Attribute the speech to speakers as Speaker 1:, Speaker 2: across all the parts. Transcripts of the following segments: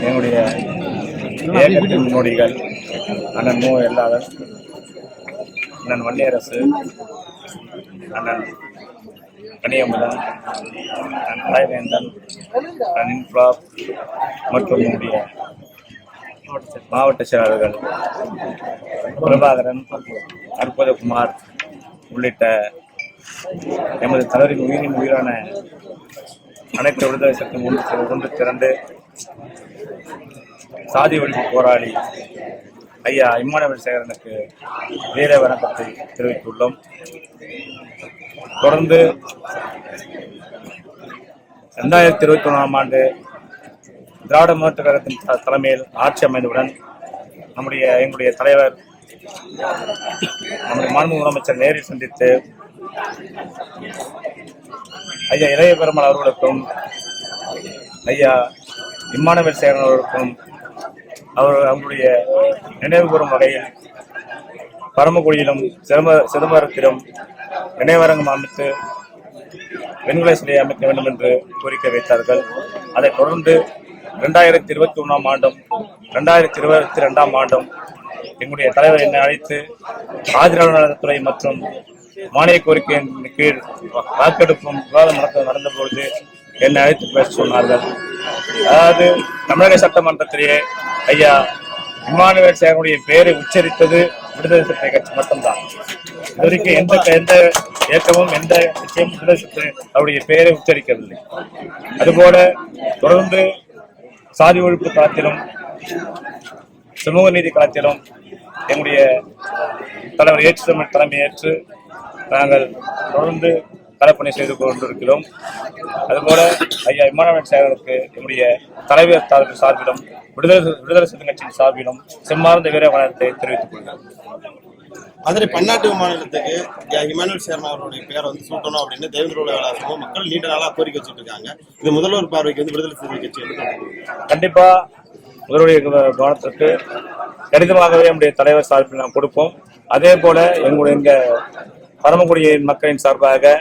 Speaker 1: என்னுடைய இயக்கத்தின் முன்னோடிகள் அண்ணன் மு எல்லாதன் அண்ணன் வன்னியரசு அண்ணன் கனியமுதன் அண்ணன் கலைவேந்தன் அண்ணன் இன்ஃப்ராப் மற்றும் என்னுடைய மாவட்ட செயலாளர்கள் பிரபாகரன் அற்புதகுமார் உள்ளிட்ட எமது தலைவரின் உயிரின் உயிரான அனைத்து விடுதலை சக்தி ஒன்று ஒன்று திரண்டு சாதி ஒழிப்பு போராளி ஐயா இம்மானவர் சேகரனுக்கு வீர வணக்கத்தை தெரிவித்துள்ளோம். தொடர்ந்து ரெண்டாயிரத்தி இருபத்தி ஒன்றாம் ஆண்டு திராவிட முன்னேற்ற கழகத்தின் த- தலைமையில் ஆட்சி அமைந்தவுடன் நம்முடைய எங்களுடைய தலைவர் நம்முடைய மாண்பு முதலமைச்சர் நேரில் சந்தித்து ஐயா இளைய பெருமாள் அவர்களுக்கும் ஐயா இம்மானுவேல் சேரன் அவர்களுக்கும் அவர் அவருடைய நினைவு கூறும் வகையில் பரமக்குடியிலும் சிதம்ப சிதம்பரத்திலும் நினைவரங்கம் அமைத்து வெண்கல சிலையை அமைக்க வேண்டும் என்று கோரிக்கை வைத்தார்கள். அதைத் தொடர்ந்து ரெண்டாயிரத்தி இருபத்தி ஒன்றாம் ஆண்டும் ரெண்டாயிரத்தி இருபத்தி ரெண்டாம் ஆண்டும் எங்களுடைய தலைவர் என்னை அழைத்து ஆதிராள நலத்துறை மற்றும் மானிய கோரிக்கையின் கீழ் வாக்கெடுப்பும் விவாதம் நடத்த நடந்த பொழுது என்னை அழைத்து பேச சொன்னார்கள். அதாவது தமிழக சட்டமன்றத்திலேயே ஐயா இம்மானுவேல் சேகனுடைய பெயரை உச்சரித்தது விடுதலை சிறுத்தை கட்சி மட்டும்தான். இதுவரைக்கும் எந்த எந்த இயக்கமும் எந்த விஷயமும் விடுதலை சிறுத்தை அவருடைய பெயரை உச்சரிக்கவில்லை. அதுபோல தொடர்ந்து சாதி ஒழிப்பு களத்திலும் சமூக நீதி களத்திலும் எங்களுடைய தலைவர் ஏற்று தலைமையேற்று நாங்கள் தொடர்ந்து களப்பணி செய்து கொண்டிருக்கிறோம். அதுபோல ஐயா இம்மானுவேல் சேகருக்கு நம்முடைய தலைவர் தாழ்வு சார்பிலும் விடுதலை விடுதலை சிறுத்தை கட்சியின் சார்பிலும் செம்மார்ந்த வீர வணக்கத்தை தெரிவித்துக் கொள்கிறோம்
Speaker 2: மதுரை பன்னாட்டு மாநிலத்துக்கு இமானுவல் சேர்மன் அவருடைய பேரை வந்து சூட்டணும் அப்படின்னு தேவேந்திர விளையாசமும் மக்கள் நீண்ட நாளா கோரிக்கை வச்சுட்டு இருக்காங்க இது முதல்வர் பார்வைக்கு வந்து விடுதலை சிறுத்தை கட்சி வந்து கொண்டு வந்திருக்கு.
Speaker 1: கண்டிப்பா முதலுடைய கவனத்திற்கு கடிதமாகவே நம்முடைய தலைவர் சார்பில் நாம் கொடுப்போம். அதே போல எங்களுடைய எங்க பரமக்குடியின் மக்களின் சார்பாக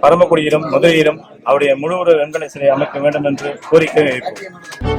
Speaker 1: பரமக்குடியிலும் மதுரையிலும் அவருடைய முழு வெங்கடேசனை அமைக்க வேண்டும் என்று கோரிக்கை வைப்போம்